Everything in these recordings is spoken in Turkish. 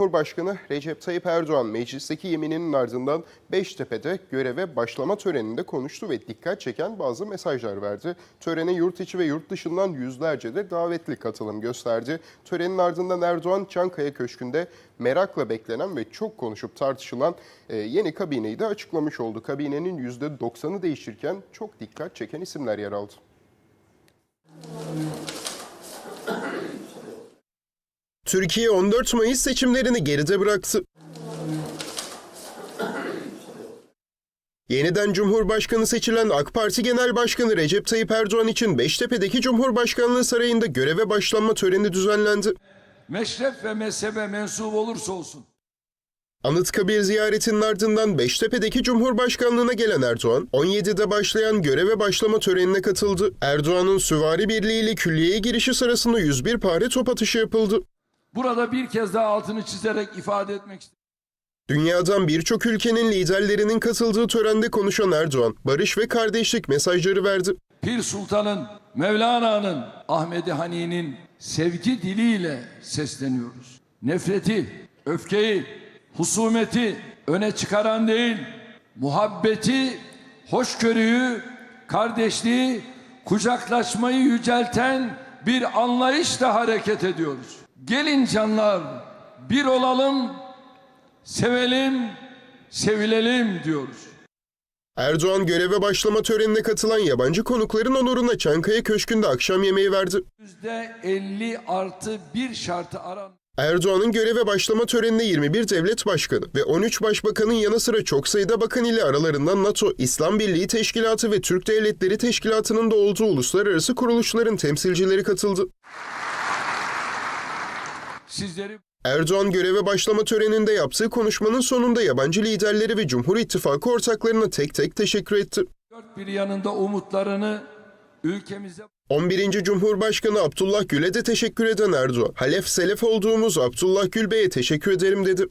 Cumhurbaşkanı Recep Tayyip Erdoğan meclisteki yemininin ardından Beştepe'de göreve başlama töreninde konuştu ve dikkat çeken bazı mesajlar verdi. Törene yurt içi ve yurt dışından yüzlerce de davetli katılım gösterdi. Törenin ardından Erdoğan Çankaya Köşkü'nde merakla beklenen ve çok konuşup tartışılan e, yeni kabineyi de açıklamış oldu. Kabinenin %90'ı değişirken çok dikkat çeken isimler yer aldı. Türkiye 14 Mayıs seçimlerini geride bıraktı. Yeniden Cumhurbaşkanı seçilen AK Parti Genel Başkanı Recep Tayyip Erdoğan için Beştepe'deki Cumhurbaşkanlığı Sarayı'nda göreve başlanma töreni düzenlendi. meşrep ve mezhebe mensup olursa olsun. Anıtkabir ziyaretinin ardından Beştepe'deki Cumhurbaşkanlığına gelen Erdoğan, 17'de başlayan göreve başlama törenine katıldı. Erdoğan'ın süvari birliğiyle külliyeye girişi sırasında 101 pare top atışı yapıldı. Burada bir kez daha altını çizerek ifade etmek istiyorum. Dünyadan birçok ülkenin liderlerinin katıldığı törende konuşan Erdoğan, barış ve kardeşlik mesajları verdi. Pir Sultan'ın, Mevlana'nın, Ahmedi Hani'nin sevgi diliyle sesleniyoruz. Nefreti, öfkeyi, husumeti öne çıkaran değil, muhabbeti, hoşgörüyü, kardeşliği, kucaklaşmayı yücelten bir anlayışla hareket ediyoruz. Gelin canlar, bir olalım, sevelim, sevilelim diyoruz. Erdoğan göreve başlama törenine katılan yabancı konukların onuruna Çankaya Köşkü'nde akşam yemeği verdi. Yüzde 50 artı bir şartı aran. Erdoğan'ın göreve başlama törenine 21 devlet başkanı ve 13 başbakanın yanı sıra çok sayıda bakan ile aralarından NATO, İslam Birliği Teşkilatı ve Türk Devletleri Teşkilatı'nın da olduğu uluslararası kuruluşların temsilcileri katıldı. Sizleri Erdoğan göreve başlama töreninde yaptığı konuşmanın sonunda yabancı liderleri ve Cumhur İttifakı ortaklarına tek tek teşekkür etti. dört bir yanında umutlarını ülkemize 11. Cumhurbaşkanı Abdullah Gül'e de teşekkür eden Erdoğan, Halef Selef olduğumuz Abdullah Gül Bey'e teşekkür ederim dedi.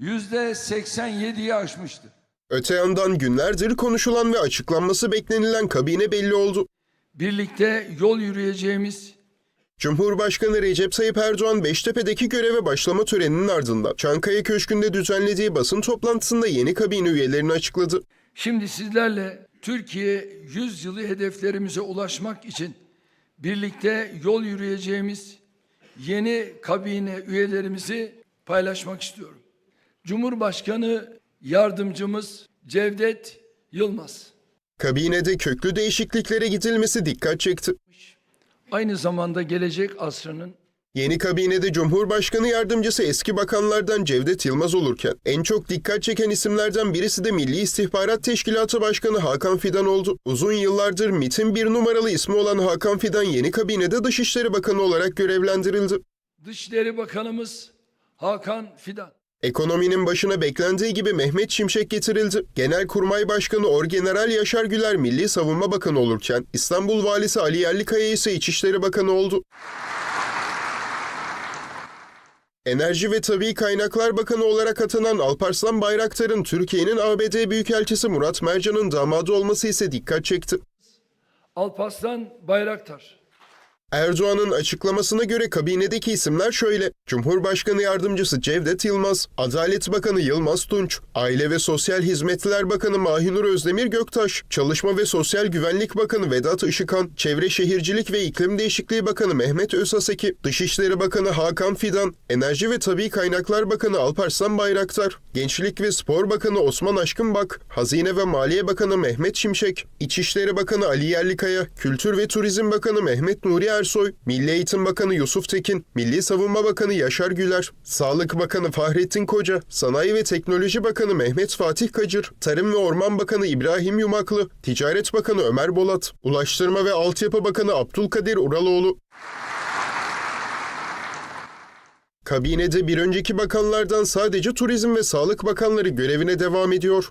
yüzde 87'yi aşmıştır. Öte yandan günlerdir konuşulan ve açıklanması beklenilen kabine belli oldu. Birlikte yol yürüyeceğimiz Cumhurbaşkanı Recep Tayyip Erdoğan Beştepe'deki göreve başlama töreninin ardından Çankaya Köşkü'nde düzenlediği basın toplantısında yeni kabine üyelerini açıkladı. Şimdi sizlerle Türkiye 100 yılı hedeflerimize ulaşmak için birlikte yol yürüyeceğimiz yeni kabine üyelerimizi paylaşmak istiyorum. Cumhurbaşkanı yardımcımız Cevdet Yılmaz. Kabinede köklü değişikliklere gidilmesi dikkat çekti. Aynı zamanda gelecek asrının Yeni kabinede Cumhurbaşkanı Yardımcısı eski bakanlardan Cevdet Yılmaz olurken en çok dikkat çeken isimlerden birisi de Milli İstihbarat Teşkilatı Başkanı Hakan Fidan oldu. Uzun yıllardır MİT'in bir numaralı ismi olan Hakan Fidan yeni kabinede Dışişleri Bakanı olarak görevlendirildi. Dışişleri Bakanımız Hakan Fidan. Ekonominin başına beklendiği gibi Mehmet Şimşek getirildi. Genelkurmay Başkanı Orgeneral Yaşar Güler Milli Savunma Bakanı olurken İstanbul Valisi Ali Yerlikaya ise İçişleri Bakanı oldu. Enerji ve Tabii Kaynaklar Bakanı olarak atanan Alparslan Bayraktar'ın Türkiye'nin ABD Büyükelçisi Murat Mercan'ın damadı olması ise dikkat çekti. Alparslan Bayraktar. Erdoğan'ın açıklamasına göre kabinedeki isimler şöyle. Cumhurbaşkanı Yardımcısı Cevdet Yılmaz, Adalet Bakanı Yılmaz Tunç, Aile ve Sosyal Hizmetler Bakanı Mahinur Özdemir Göktaş, Çalışma ve Sosyal Güvenlik Bakanı Vedat Işıkhan, Çevre Şehircilik ve İklim Değişikliği Bakanı Mehmet Özaseki, Dışişleri Bakanı Hakan Fidan, Enerji ve Tabii Kaynaklar Bakanı Alparslan Bayraktar, Gençlik ve Spor Bakanı Osman Aşkınbak, Hazine ve Maliye Bakanı Mehmet Şimşek, İçişleri Bakanı Ali Yerlikaya, Kültür ve Turizm Bakanı Mehmet Nuri Ersoy, Milli Eğitim Bakanı Yusuf Tekin, Milli Savunma Bakanı Yaşar Güler, Sağlık Bakanı Fahrettin Koca, Sanayi ve Teknoloji Bakanı Mehmet Fatih Kacır, Tarım ve Orman Bakanı İbrahim Yumaklı, Ticaret Bakanı Ömer Bolat, Ulaştırma ve Altyapı Bakanı Abdülkadir Uraloğlu, Kabinede bir önceki bakanlardan sadece Turizm ve Sağlık Bakanları görevine devam ediyor.